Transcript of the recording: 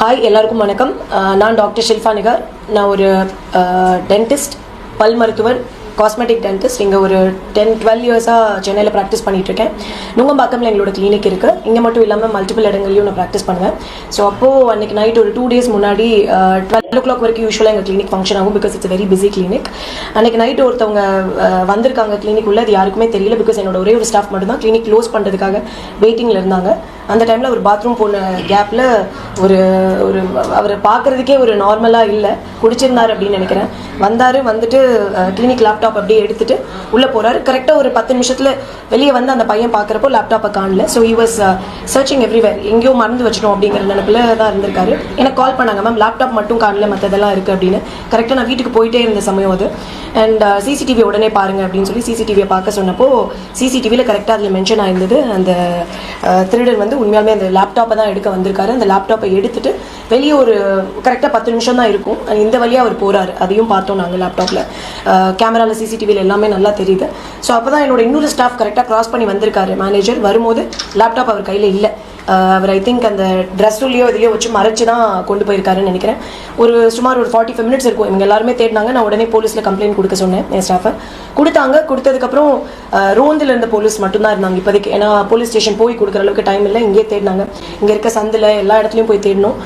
Hi எல்லாருக்கும் வணக்கம். நான் டாக்டர் ஷில்ஃபா நிகார். நான் ஒரு டென்டிஸ்ட் பல் மருத்துவர் காஸ்மெட்டிக் டென்டிஸ்ட் இங்கே ஒரு டென் டுவெல் இயர்ஸாக சென்னையில் ப்ராக்டிஸ் பண்ணிகிட்ருக்கேன் நுங்கம்பாக்கமில் எங்களோட கிளினிக் இருக்குது இங்கே மட்டும் இல்லாமல் மல்டிபிள் இடங்கள்லையும் நான் ப்ராக்டிஸ் பண்ணுவேன். ஸோ அப்போது அன்றைக்கி நைட் ஒரு டூ டேஸ் முன்னாடி டுவெல் ஓ கிளாக் வரைக்கும் யூஸ்வலாக எங்கள் கிளினிக் ஃபங்க்ஷன் ஆகும் because it's very busy clinic அன்றைக்கி நைட்டு ஒருத்தவங்க வந்திருக்காங்க கிளினிக் உள்ள அது யாருக்குமே தெரியல பிகாஸ் என்னோட ஒரே ஒரு ஸ்டாஃப் மட்டும் தான் கிளினிக் க்ளோஸ் பண்ணுறதுக்காக வெயிட்டிங்கில் இருந்தாங்க. அந்த டைமில் ஒரு பாத்ரூம் போன கேப்பில் ஒரு ஒரு அவரை பார்க்குறதுக்கே ஒரு நார்மலாக இல்லை. குடிச்சிருந்தார் அப்படின்னு நினைக்கிறேன். வந்தார் வந்துட்டு கிளினிக் லேப்டாப் அப்படியே எடுத்துகிட்டு உள்ளே போகிறாரு கரெக்டாக ஒரு பத்து நிமிஷத்தில் வெளியே வந்து அந்த பையன் பார்க்குறப்போ லேப்டாப்பை காணல. So he was searching everywhere எங்கேயோ மறந்து வச்சிட்டோம் அப்படிங்கிற நினைப்பில் தான் இருந்திருக்காரு. எனக்கு கால் பண்ணாங்க மேம் லேப்டாப் மட்டும் காணல மற்றதெல்லாம் இருக்குது அப்படின்னு. கரெக்டாக நான் வீட்டுக்கு போயிட்டே இருந்த சமயம் அது. அண்ட் சிசிடிவி உடனே பாருங்க அப்படின்னு சொல்லி சிசிடிவியை பார்க்க சொன்னப்போ சிசிடிவியில் கரெக்டாக அதில் மென்ஷன் ஆயிருந்தது. அந்த திருடர் திருடன் வந்து உண்மையாலுமே அந்த லேப்டாப்பை தான் எடுக்க வந்திருக்காரு. அந்த லேப்டாப்பை எடுத்துட்டு வெளியே ஒரு கரெக்டாக பத்து நிமிஷம் தான் இருக்கும். இந்த வழியாக அவர் போகிறாரு அதையும் பார்த்தோம் நாங்கள் லேப்டாப்பில் கேமராவில் சிசிடிவியில் எல்லாமே நல்லா தெரியுது. ஸோ அப்போ தான் என்னோட இன்னொரு ஸ்டாஃப் கரெக்டாக கிராஸ் பண்ணி வந்திருக்காரு. மேனேஜர் வரும்போது லேப்டாப் அவர் கையில் இல்லை. அவர் ஐ திங்க் அந்த ட்ரெஸ்ஸுலையோ இதுலையோ வச்சு மறைச்சு தான் கொண்டு போயிருக்காருன்னு நினைக்கிறேன். ஒரு சுமார் ஒரு ஃபார்ட்டி ஃபைவ் மினிட்ஸ் இருக்கும். இவங்க எல்லாருமே தேடினாங்க. நான் உடனே போலீஸில் கம்ப்ளைண்ட் கொடுக்க சொன்னேன் என் ஸ்டாஃபை கொடுத்தாங்க. கொடுத்ததுக்கப்புறம் uh, ரோந்தில் இருந்த போலீஸ் மட்டும்தான் இருந்தாங்க இப்போதைக்கு. ஏன்னா போலீஸ் ஸ்டேஷன் போய் கொடுக்குற அளவுக்கு டைம் இல்லை. இங்கேயே தேடினாங்க. இங்கே இருக்க சந்தில் எல்லா இடத்துலையும் போய் தேடினோம்